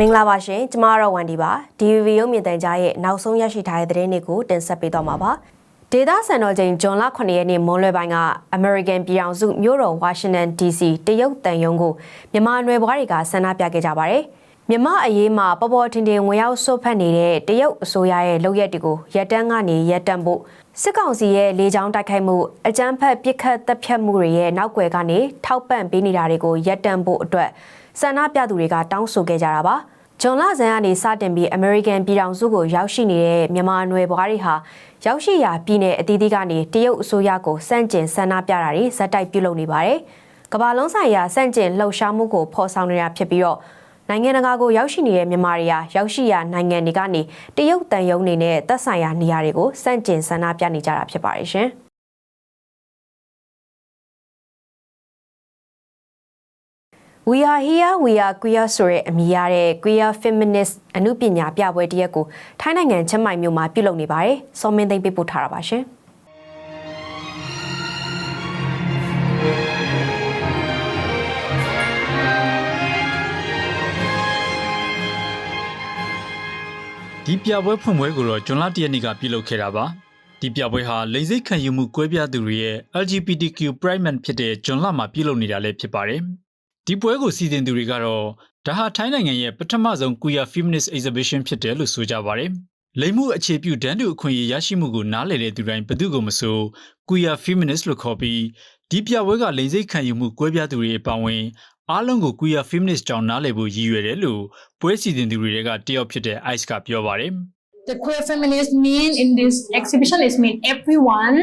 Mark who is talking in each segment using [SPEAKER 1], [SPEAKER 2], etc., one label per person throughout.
[SPEAKER 1] မင်္ဂလာပါရှင်ကျမကတော့ဝန်ဒီပါ DVB ရုပ်မြင်သံကြားရဲ့နောက်ဆုံးရရှိထားတဲ့သတင်းတွေကိုတင်ဆက်ပေးသွားမှာပါဒေတာစံတော်ချိန်ဂျွန်လ9ရက်နေ့မွန်းလွဲပိုင်းက American ပြည်ထောင်စုမြို့တော် Washington DC တရုတ်တန်ယုံကိုမြန်မာနွယ်ဘွားတွေကဆန္ဒပြခဲ့ကြပါတယ်မြမအရေးမှာပေါ်ပေါ်ထင်ထင်ဝင်ရောက်ဆွတ်ဖက်နေတဲ့တရုတ်အစိုးရရဲ့လုပ်ရက်တွေကိုရက်တန်းကနေရက်တန်းဖို့စစ်ကောင်စီရဲ့လေကြောင်းတိုက်ခိုက်မှုအကြမ်းဖက်ပစ်ခတ်တပ်ဖြတ်မှုတွေရဲ့နောက်ွယ်ကနေထောက်ပံ့ပေးနေတာတွေကိုရက်တန်းဖို့အတွက် ဆန္ဒပြသူတွေကတောင်းဆိုခဲ့ကြတာပါဂျွန်လဆန်ကနေစတင်ပြီးအမေရိကန်ပြည်ထောင်စုကိုရောက်ရှိနေတဲ့မြန်မာနွယ်ဘွားတွေဟာရောက်ရှိရာပြည်내အသီးသီးကနေတရုတ်အစိုးရကိုစန့်ကျင်ဆန္ဒပြတာတွေဇက်တိုက်ပြုလုပ်နေပါတယ်။ကမ္ဘာလုံးဆိုင်ရာစန့်ကျင်လှုပ်ရှားမှုကိုဖော်ဆောင်နေတာဖြစ်ပြီးတော့နိုင်ငံတကာကိုရောက်ရှိနေတဲ့မြန်မာတွေဟာရောက်ရှိရာနိုင်ငံတွေကနေတရုတ်တန်ယုံနေနဲ့သက်ဆိုင်ရာနေရာတွေကိုစန့်ကျင်ဆန္ဒပြနေကြတာဖြစ်ပါတယ်ရှင်။ We are here we are queer ဆိုတဲ့အမည်ရတဲ့ queer feminist အမှုပညာပြပွဲတရက်ကိုထိုင်းနိုင်ငံချင်းမိုင်မြို့မှာပြုလုပ်နေပါတယ်။စောမင်းသိမ့်ပေးပို့ထားတာပါရှင်။
[SPEAKER 2] ဒီပြပွဲဖွင့်ပွဲကိုတော့ဂျွန်လ၁ရက်နေ့ကပြုလုပ်ခဲ့တာပါဒီပြပွဲဟာလိင်စိတ်ခံယူမှုကွဲပြားသူတွေရဲ့ LGBTQ Pride Month ဖြစ်တဲ့ဂျွန်လမှာပြုလုပ်နေတာလည်းဖြစ်ပါတယ် ဒီပွဲကိုစီစဉ်သူတွေကတော့ဒါဟာထိုင်းနိုင်ငံရဲ့ပထမဆုံး Queer Feminist Exhibition ဖြစ်တယ်လို့ဆိုကြပါတယ်လိင်မှုအခြေပြုဒန်းတူအခွင့်အရေးရရှိမှုကိုနားလည်တဲ့သူတိုင်းဘယ်သူကိုမဆို Queer Feminist လို့ခေါ်ပြီးဒီပြပွဲကလိင်စိတ်ခံယူမှုကွဲပြားသူတွေအပါအဝင်အားလုံးကို queer feminist ကြောင့်နားလည်ဖို့ရည်ရွယ်တယ်လို့ပွဲစီစဉ်သူတွေကတယောက်ဖြစ်တဲ့ Ice ကပြောပါတယ်
[SPEAKER 3] The queer feminist mean in this exhibition is mean everyone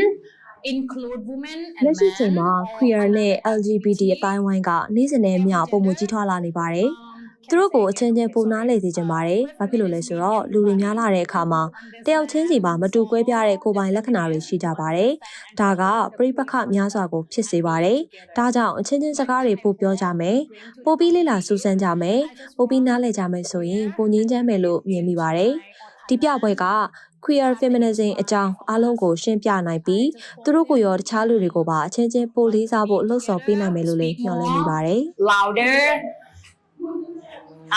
[SPEAKER 3] include women and
[SPEAKER 4] လက်ရှိချိန်
[SPEAKER 3] men
[SPEAKER 4] မှာ queer နဲ့ LGBT အတိုင်းဝိုင်းကနေ့စဉ်နဲ့မျှပုံမကြီးထွားလာနေပါတယ်။သူတို့ကိုအချင်းချင်းပုံနာလေစေချင်ပါတယ်။ဘာဖြစ်လို့လဲဆိုတော့လူတွေများလာတဲ့အခါမှာတယောက်ချင်းစီမှာမတူကွဲပြားတဲ့ကိုယ်ပိုင်လက္ခဏာတွေရှိကြပါတယ်။ဒါကပြိပခများစွာကိုဖြစ်စေပါတယ်။ဒါကြောင့်အချင်းချင်းစကားတွေပို့ပြောကြမယ်။ပို့ပြီးလေ့လာစူးစမ်းကြမယ်။ပို့ပြီးနားလည်ကြမယ်ဆိုရင်ပုံငင်းချမ်းမယ်လို့မြင်မိပါတယ်။ ဒီပြပွဲက queer feminism အကြောင်းအားလုံးကိုရှင်းပြနိုင်ပြီးသူတို့ကိုရောတခြားလူတွေကိုပါအချင်းချင်းပိုလေးစားဖို့လှုံ့ဆော်ပေးနိုင်မယ်လို့လည်းမျှော်လင့်မိပါတယ်။
[SPEAKER 3] louder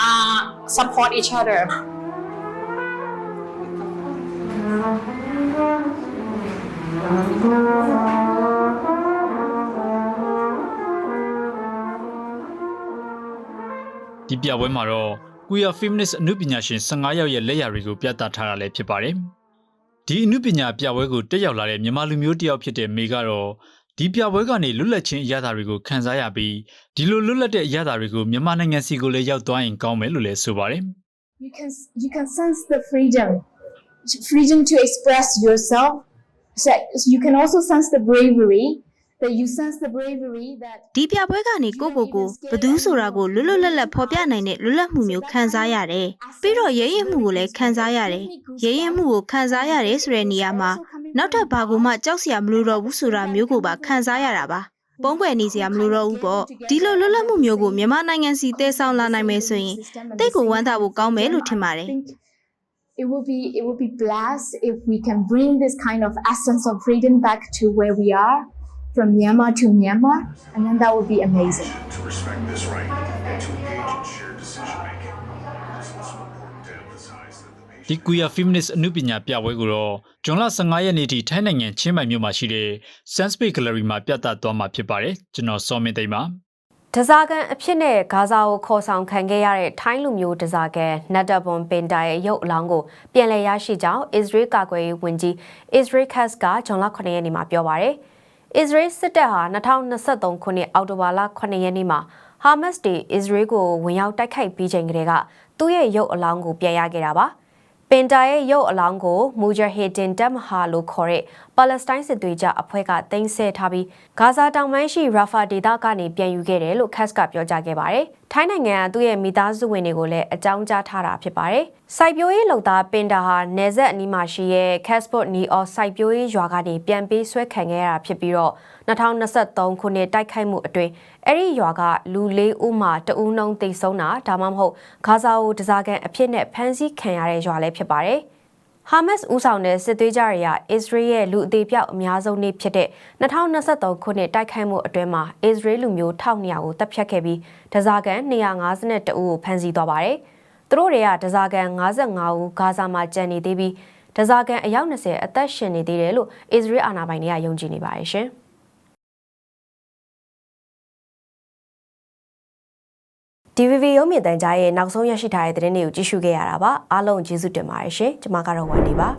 [SPEAKER 3] uh support each other
[SPEAKER 2] ဒီပြပွဲမှာတော့ queer feminist အမှုပညာရှင်15ယောက်ရဲ့လက်ရာတွေကိုပြသထားတာလည်းဖြစ်ပါတယ်ဒီအမှုပညာပြပွဲကိုတက်ရောက်လာတဲ့မြန်မာလူမျိုးတယောက်ဖြစ်တဲ့မေကတော့ဒီပြပွဲကနေလွတ်လပ်ခြင်းအရသာတွေကိုခံစားရပြီးဒီလိုလွတ်လပ်တဲ့အရသာတွေကိုမြန်မာနိုင်ငံစီကိုလည်းရောက်သွားရင်ကောင်းမယ်လို့လည်းဆိုပါတယ်
[SPEAKER 5] you can you can sense the freedom freedom to express yourself so you can also sense the bravery that you sense the bravery that
[SPEAKER 6] ဒီပြပွဲကနေကိုကိုကိုဘသူဆိုတာကိုလွတ်လွတ်လပ်လပ်ဖော်ပြနိုင်တဲ့လွတ်လပ်မှုမျိုးခံစားရတယ်။ပြီးတော့ရဲရဲမှုကိုလည်းခံစားရတယ်။ရဲရဲမှုကိုခံစားရတယ်ဆိုတဲ့နေရာမှာနောက်ထပ်ဘာကိုမှကြောက်စရာမလိုတော့ဘူးဆိုတာမျိုးကိုပါခံစားရတာပါ။ပုံကွယ်နေစရာမလိုတော့ဘူးပေါ့။ဒီလိုလွတ်လပ်မှုမျိုးကိုမြန်မာနိုင်ငံစီတည်ဆောင်လာနိုင်မယ်ဆိုရင်တိတ်ကိုဝမ်းသာဖို့ကောင်းမယ်လို့ထင်ပါတယ်။
[SPEAKER 5] it will be it will be blessed if we can bring this kind of essence of freedom back to where we are from Myanmar to Myanmar and then that would be amazing
[SPEAKER 7] to respect this right and to engage in shared decision making. It's also important to emphasize that the patient
[SPEAKER 2] ဒီ queer feminist အမှုပညာပြပွဲကိုတော့ဂျွန်လ15ရက်နေ့ထိထိုင်းနိုင်ငံချင်းမိုင်မြို့မှာရှိတဲ့ Sunspace Gallery မှာပြသသွားမှာဖြစ်ပါတယ်ကျွန်တော်စောမင်းသိမ်းပါ
[SPEAKER 1] ဒဇာကန်အဖြစ်နဲ့ဂါဇာကိုခေါ်ဆောင်ခံခဲ့ရတဲ့ထိုင်းလူမျိုးဒဇာကန်နတ်တဘွန်ပင်တာရဲ့ရုပ်အလောင်းကိုပြန်လည်ရရှိကြောင်းအစ္စရေးကာကွယ်ရေးဝန်ကြီးအစ္စရေးခတ်ကဂျွန်လ9ရက်နေ့မှာပြောပါရယ် အစ္စရေးစစ်တပ်ဟာ2023ခုနှစ်အောက်တိုဘာလ9ရက်နေ့မှာဟာမတ်စ်တွေအစ္စရေးကိုဝင်ရောက်တိုက်ခိုက်ပြီးချိန်ကတည်းကသူ့ရဲ့ရုပ်အလောင်းကိုပြန်ရခဲ့တာပါပင်တာရဲ့ရုပ်အလောင်းကိုမူဂျာဟီဒင်တပ်မဟာလို့ခေါ်တဲ့ ပါလက်စတိုင်းစစ်သွေးကြအဖွဲ့ကတင်ဆက်ထားပြီးဂါဇာတောင်ပိုင်းရှိရာဖာဒေသကနေပြန်ယူခဲ့တယ်လို့ခတ်ကပြောကြားခဲ့ပါတယ်။ထိုင်းနိုင်ငံကသူ့ရဲ့မိသားစုဝင်တွေကိုလည်းအကြောင်းကြားထားတာဖြစ်ပါတယ်။စိုက်ပျိုးရေးလုပ်သားပင်တာဟာနယ်စပ်အနီးမှာရှိတဲ့ Casport နီအော်စိုက်ပျိုးရေးရွာကနေပြန်ပေးဆွဲခံခဲ့ရတာဖြစ်ပြီးတော့2023ခုနှစ်တိုက်ခိုက်မှုအတွင်းအဲ့ဒီရွာကလူလေးဦးမှတဦးနှုံသေဆုံးတာဒါမှမဟုတ်ဂါဇာကိုတစားကန်အဖြစ်နဲ့ဖမ်းဆီးခံရတဲ့ရွာလည်းဖြစ်ပါတယ်။ ဟာမတ်စ်ဦးဆောင်တဲ့စစ်သွေးကြတွေကအစ္စရေးရဲ့လူအသေးပြောက်အများဆုံးနေ့ဖြစ်တဲ့2023ခုနှစ်တိုက်ခိုက်မှုအတွင်းမှာအစ္စရေးလူမျိုး1200ကိုတပ်ဖြတ်ခဲ့ပြီးဒဇာကန်252ဦးကိုဖမ်းဆီးသွားပါတယ်။သူတို့တွေကဒဇာကန်55ဦးဂါဇာမှာကြံနေသေးပြီးဒဇာကန်အယောက်20အသက်ရှင်နေသေးတယ်လို့အစ္စရေးအာဏာပိုင်တွေကယုံကြည်နေပါတယ်ရှင်။ DVB ရုံးမြင့်တန်ကြားရဲ့နောက်ဆုံးရရှိထားတဲ့သတင်းတွေကိုကြည့်ရှုခဲ့ရတာပါအားလုံးကျေးဇူးတင်ပါတယ်ရှင်ကျွန်မကတော့ဝန်နေပါ